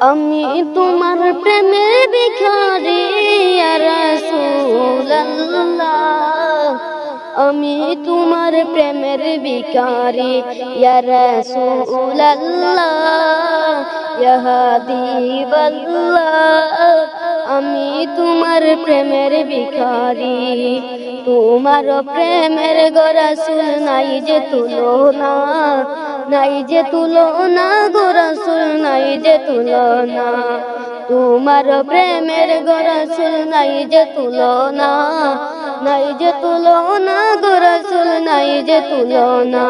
আমি তোমার প্রেমের ভিখারি আমি তোমার প্রেমের ভিখারি আমি তোমার প্রেমের ভিখারি। তোমার প্রেমের গরাসুল নাই যে তুলনা। নাই যে তুলনা গরাসুল নাই যে তুলনা। তোমার প্রেমের গরাসুল নাই যে তুলনা। নাই যে তুলনা গরাসুল নাই যে তুলনা।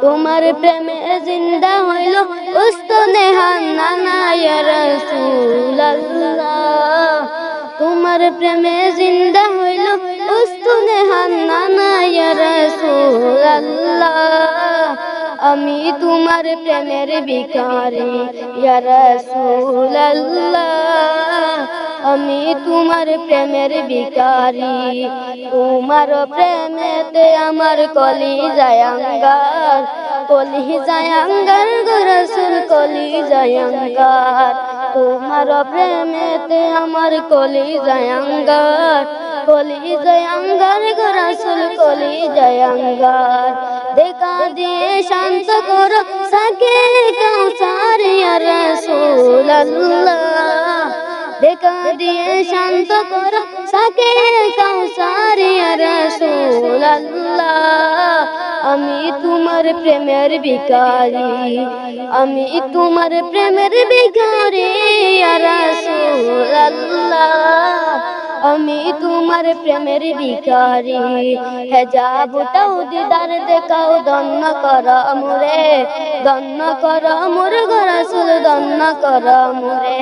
তোমার প্রেমে জিন্দা হইল উস্ত নেহান রাসূলুল্লাহ। তোমার প্রেমে জিন্দা হইল উস্ত নেহান আমি তোমার প্রেমের ভিখারি, ইয়া রাসূলুল্লাহ। আমি তোমার প্রেমের ভিখারি, তোমার প্রেমেতে আমার কলি জায়াঙ্গার কলি জায়াঙ্গার গরসুল কলি জায়াঙ্গার তোমার প্রেমেতে আমার কলি জায়াঙ্গার কলি জায়াঙ্গার গরসুল কলি জায়াঙ্গার দেখা দিয়ে শান্ত করো, সাকে কাউসার ইয়া রাসূলুল্লাহ। দেখা দিয়ে শান্ত করো, সাকে কাউসার ইয়া রাসূলুল্লাহ। আমি তোমার প্রেমের ভিখারি, আমি তোমার প্রেমের ভিখারি ইয়া রাসূলুল্লাহ। আমি তোমার প্রেমের ভিখারি। হে যাবটাও দিদার দেখাও দন্ন কর মুরে দন্ন কর মোর গরাসুল দন্ন কর মুরে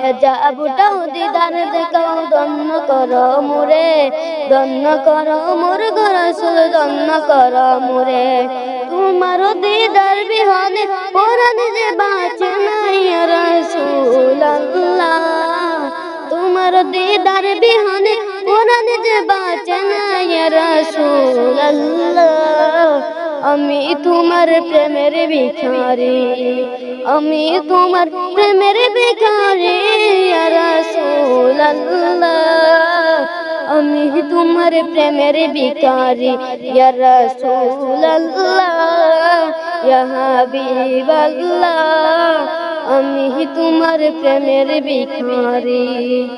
হে যাবটাও দিদার দেখাও দন্ন কর মুরে দন্ন কর মোর গরাসুল দন্ন কর মুরে তোমার দিদার বিহনে পরাণ যে বাঁচে নাই তোমার দিদার বিহনে কোরআন যে বাঁচে না আমি তোমার প্রেমের ভিখারি, আমি তোমার প্রেমের ভিখারি আমি তোমার প্রেমের হাবিবাল্লাহ, আমি তোমার প্রেমের ভিখারি।